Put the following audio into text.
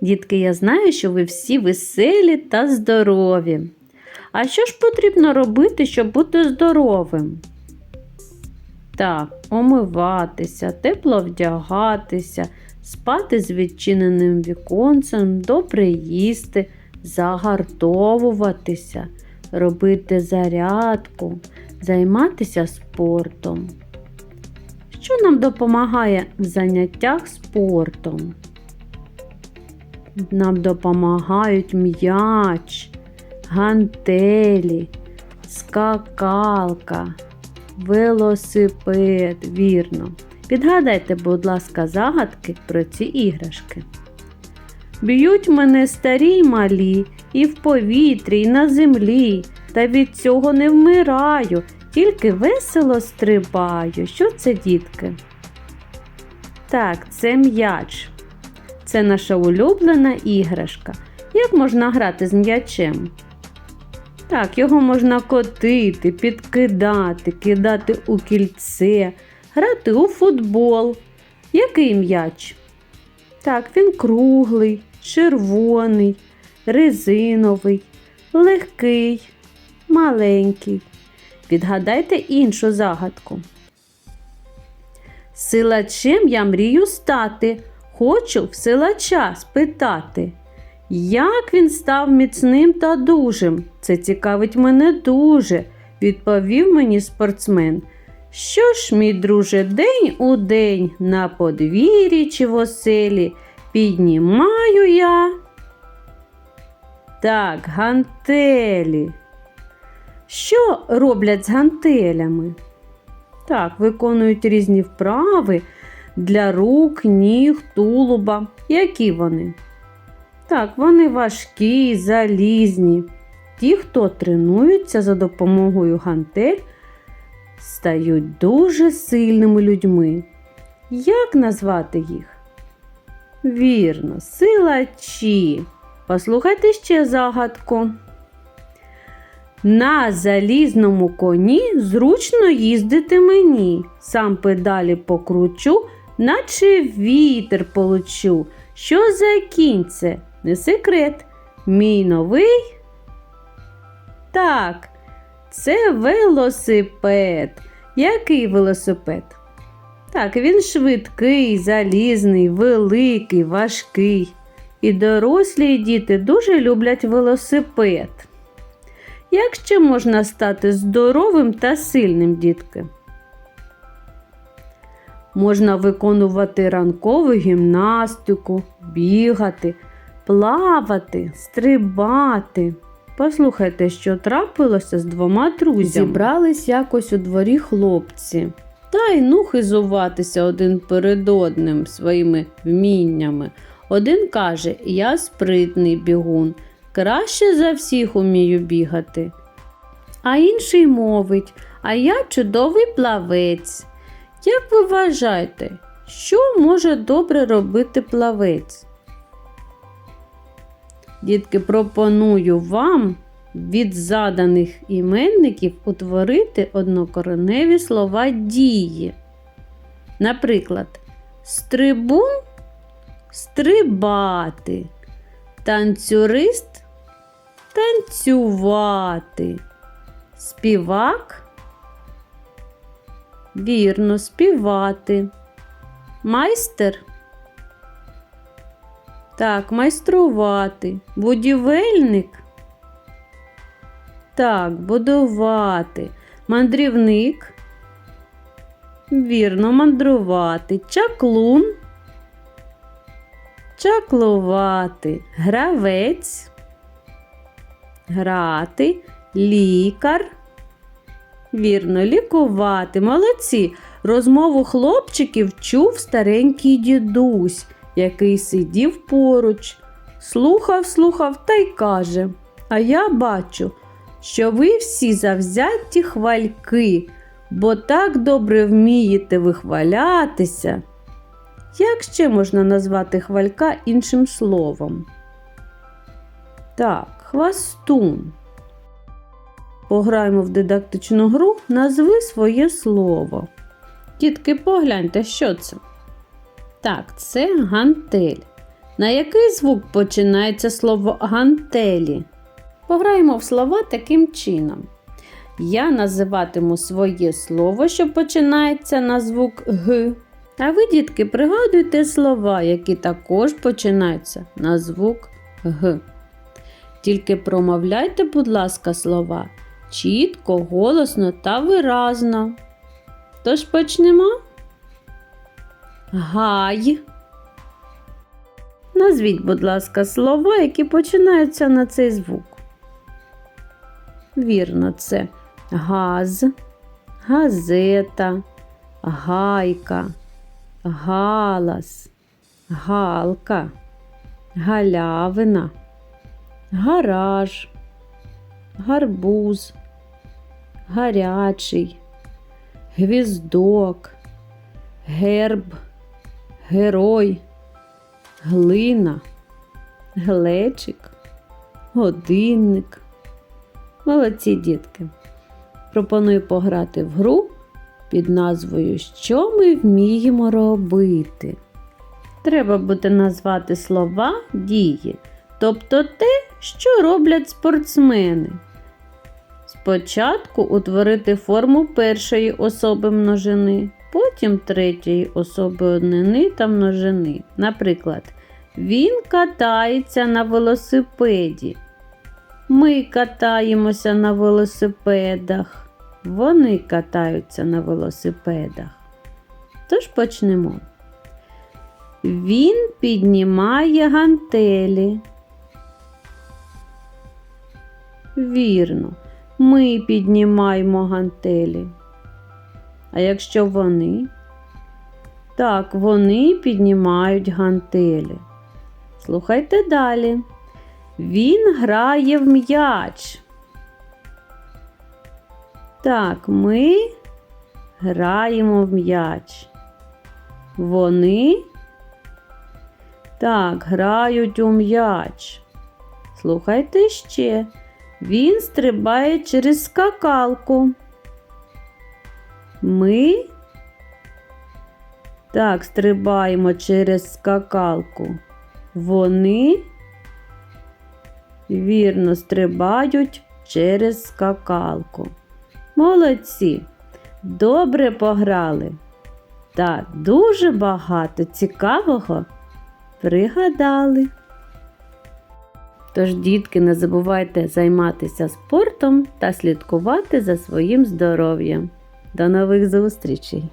Дітки, я знаю, що ви всі веселі та здорові. А що ж потрібно робити, щоб бути здоровим? Так, омиватися, тепло вдягатися, спати з відчиненим віконцем, добре їсти, загартовуватися, робити зарядку, займатися спортом. Що нам допомагає в заняттях спортом? Нам допомагають м'яч, гантелі, скакалка, велосипед, вірно. Підгадайте, будь ласка, загадки про ці іграшки. Б'ють мене старі й малі, і в повітрі, і на землі, та від цього не вмираю, тільки весело стрибаю. Що це, дітки? Так, це м'яч. Це наша улюблена іграшка. Як можна грати з м'ячем? Так, його можна котити, підкидати, кидати у кільце, грати у футбол. Який м'яч? Так, він круглий, червоний, резиновий, легкий, маленький. Відгадайте іншу загадку. Силачем я мрію стати, хочу в силача спитати. Як він став міцним та дужим? Це цікавить мене дуже, відповів мені спортсмен. Що ж, мій друже, день у день на подвір'ї чи в оселі піднімаю я. Так, гантелі. Що роблять з гантелями? Так, виконують різні вправи для рук, ніг, тулуба. Які вони? Так, вони важкі, залізні. Ті, хто тренуються за допомогою гантель, стають дуже сильними людьми. Як назвати їх? Вірно, силачі. Послухайте ще загадку. На залізному коні зручно їздити мені. Сам педалі покручу, наче вітер получу. Що за кінь це? Не секрет. Мій новий? Так, це велосипед. Який велосипед? Так, він швидкий, залізний, великий, важкий. І дорослі і діти дуже люблять велосипед. Як ще можна стати здоровим та сильним, дітки? Можна виконувати ранкову гімнастику, бігати, плавати, стрибати. Послухайте, що трапилося з двома друзями. Зібрались якось у дворі хлопці. Та й ну хизуватися один перед одним своїми вміннями. Один каже: Я спритний бігун, краще за всіх умію бігати. А інший мовить, а я чудовий плавець. Як ви вважаєте, що може добре робити плавець? Дітки, пропоную вам від заданих іменників утворити однокореневі слова дії. Наприклад, стрибун стрибати, танцюрист танцювати, співак Вірно, співати. Майстер. Так, майструвати. Будівельник. Так, будувати. Мандрівник. Вірно, мандрувати. Чаклун. Чаклувати. Гравець. Грати. Лікар. Вірно, лікувати. Молодці. Розмову хлопчиків чув старенький дідусь, який сидів поруч, слухав, слухав та й каже: А я бачу, що ви всі завзяті хвальки, бо так добре вмієте вихвалятися. Як ще можна назвати хвалька іншим словом? Так, хвастун. Пограємо в дидактичну гру Назви своє слово. Тітки, погляньте, що це. Так, це гантель. На який звук починається слово гантелі? Пограємо в слова таким чином. Я називатиму своє слово, що починається на звук Г. А ви, дітки, пригадуйте слова, які також починаються на звук Г. Тільки промовляйте, будь ласка, слова чітко, голосно та виразно. Тож почнемо. Гай. Назвіть, будь ласка, слова, які починаються на цей звук. Вірно, це газ, газета, гайка, галас, галка, галявина, гараж, гарбуз, гарячий, гвіздок, герб, герой, глина, глечик, годинник. Молодці дітки. Пропоную пограти в гру під назвою Що ми вміємо робити. Треба буде назвати слова дії, тобто те, що роблять спортсмени. Спочатку утворити форму першої особи множини, потім третьої особи однини та множини. Наприклад, він катається на велосипеді. Ми катаємося на велосипедах. Вони катаються на велосипедах. Тож почнемо. Він піднімає гантелі. Вірно, ми піднімаємо гантелі. А якщо вони? Так, вони піднімають гантелі. Слухайте далі. Він грає в м'яч. Так, ми граємо в м'яч. Вони так, грають у м'яч. Слухайте ще. Він стрибає через скакалку. Ми так стрибаємо через скакалку. Вони вірно стрибають через скакалку. Молодці! Добре пограли. Та дуже багато цікавого пригадали. Тож, дітки, не забувайте займатися спортом та слідкувати за своїм здоров'ям. До нових зустрічей!